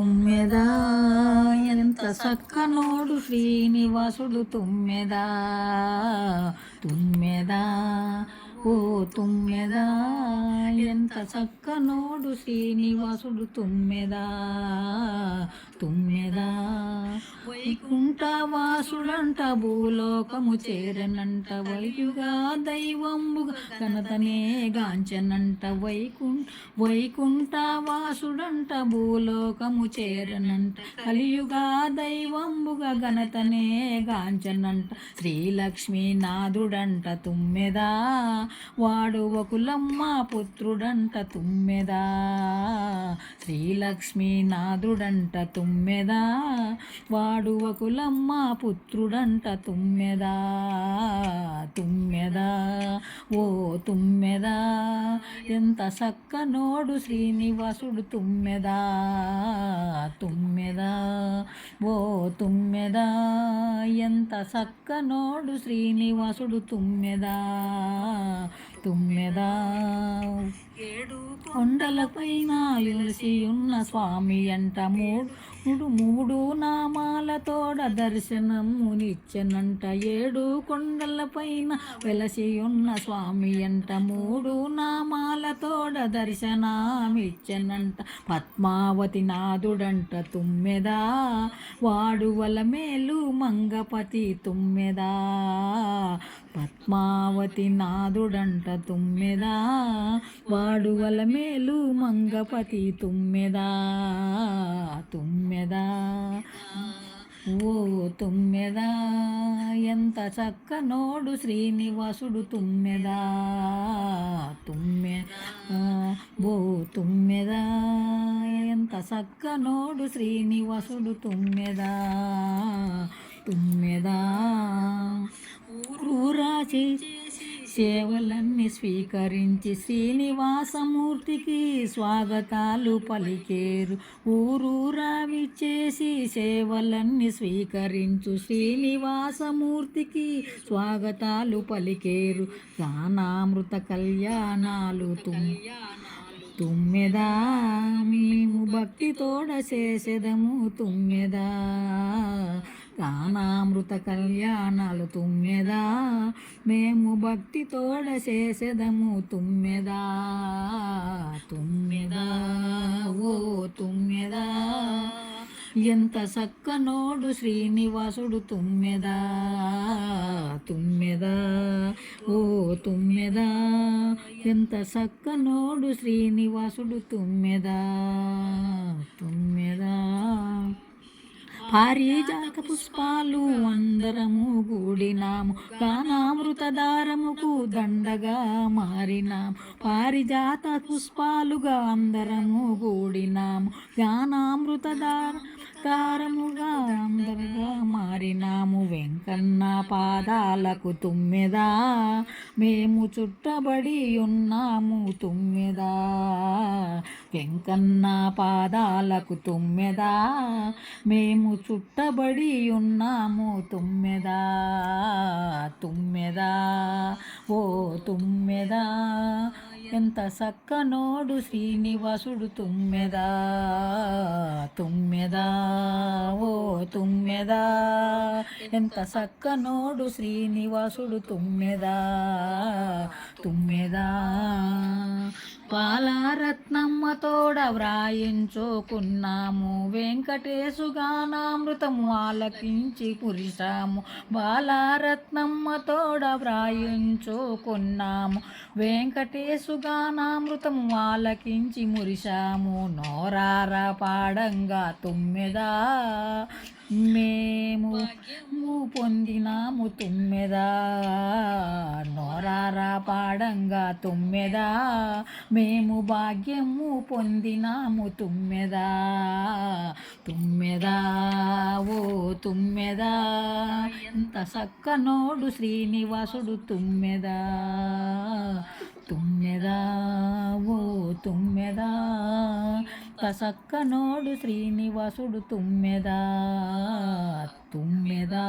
తుమ్మెదా ఎంత సక్కనోడు శ్రీనివాసుడు తుమ్మెదా తుమ్మెదా ఓ తుమ్మెదా. ఎంత చక్కనోడు శ్రీనివాసుడు తుమ్మెదా తుమ్మెదా. వైకుంఠ వాసుడంట భూలోకము చేరనంట వైయుగా దైవంబుగా ఘనతనే గాంచనంట వైకుంఠ వైకుంఠ వాసుడంట భూలోకము చేరనంట కలియుగా దైవంబుగా ఘనతనే గాంచనంట. శ్రీలక్ష్మీనాథుడంట తుమ్మెదా వాడు వకులమ్మ నాదుడంట తుమ్మెదా. శ్రీలక్ష్మీ నాదుడంట తుమ్మెదా. వాడు వకులమ్మ పుత్రుడంట తుమ్మెదా. తుమ్మెదా ఓ తుమ్మెదా. ఎంత సక్కనోడు శ్రీనివాసుడు తుమ్మెదా. తుమ్మెదా ఓ తుమ్మెదా. ఎంత సక్కనోడు శ్రీనివాసుడు తుమ్మెదా. తుమ్మెదా? ఏడు కొండలపైన ఎలిసి ఉన్న స్వామి అంట మూడు మూడు మూడు నామాలతోడ దర్శనమునిచ్చనంట ఏడు కొండలపైన వెలసి ఉన్న స్వామి అంట మూడు నామాలతోడ దర్శనమిచ్చనంట. పద్మావతి నాదుడంట తుమ్మెదా? వాడువల మేలు మంగపతి తుమ్మెదా? పద్మావతి నాదుడంట తుమ్మెదా వాడువల మేలు మంగపతి తుమ్మెదా తుమ్మెదా. ఓ తుమ్మెదా ఎంత చక్కనోడు శ్రీనివాసుడు తుమ్మెదా తుమ్మె ఓ తుమ్మెదా ఎంత చక్కనోడు శ్రీనివాసుడు తుమ్మెదా. తుమ్మెదా. ఊరూరా సేవలన్నీ స్వీకరించి శ్రీనివాసమూర్తికి స్వాగతాలు పలికేరు. ఊరూరా విచ్చేసి సేవలన్నీ స్వీకరించు శ్రీనివాసమూర్తికి స్వాగతాలు పలికేరు. గానామృత కళ్యాణాలు తుమ్ తుమ్మెదా. మేము భక్తితోడ చేసేదము తుమ్మెదా. గానామృత కళ్యాణాలు తుమ్మెదా. మేము భక్తితోడ చేసేదము తుమ్మెదా. తుమ్మెదా ఓ తుమ్మెదా. ఎంత సక్కనోడు శ్రీనివాసుడు తుమ్మెదా. తుమ్మెదా ఓ తుమ్మెదా. ఎంత సక్కనోడు శ్రీనివాసుడు తుమ్మెదా. తుమ్మెదా. పారిజాత పుష్పాలు అందరము కూడినాము గానామృతదారముకు దండగా మారినాము. పారిజాత పుష్పాలుగా అందరము కూడినాము గానామృత దార అందరుగా మారినాము. వెంకన్న పాదాలకు తుమ్మెదా మేము చుట్టబడి ఉన్నాము తుమ్మెదా. వెంకన్న పాదాలకు తుమ్మెదా మేము చుట్టబడి ఉన్నాము తుమ్మెదా. తుమ్మెదా ఓ తుమ్మెదా. ఎంత సక్కనోడు శ్రీనివాసుడు తుమ్మెదా తుమ్మెదా ఓ తుమ్మెదా. ఎంత సక్కనోడు శ్రీనివాసుడు తుమ్మెదా తుమ్మెదా. పాలారత్నమ్మ తోడ వ్రాయించుకున్నాము వెంకటేశు గానామృతము ఆలకించి పురిశాము బాలారత్నమ్మ తోడ వ్రాయించుకున్నాము వెంకటేశు గానామృతము ఆలకించి మురిశాము. నోరార పాడంగా తుమ్మెదా. మేము పొందినాము తుమ్మెదా. నోరార పాడంగా తుమ్మెదా. మేము భాగ్యము పొందినాము తుమ్మెదా తుమ్మెదా ఓ తుమ్మెదా. ఎంత సక్కనోడు శ్రీనివాసుడు తుమ్మెదా తుమ్మెదా ఓ తుమ్మెదా. సక్కనోడు శ్రీనివాసుడు తుమ్మెదా తుమ్మెదా.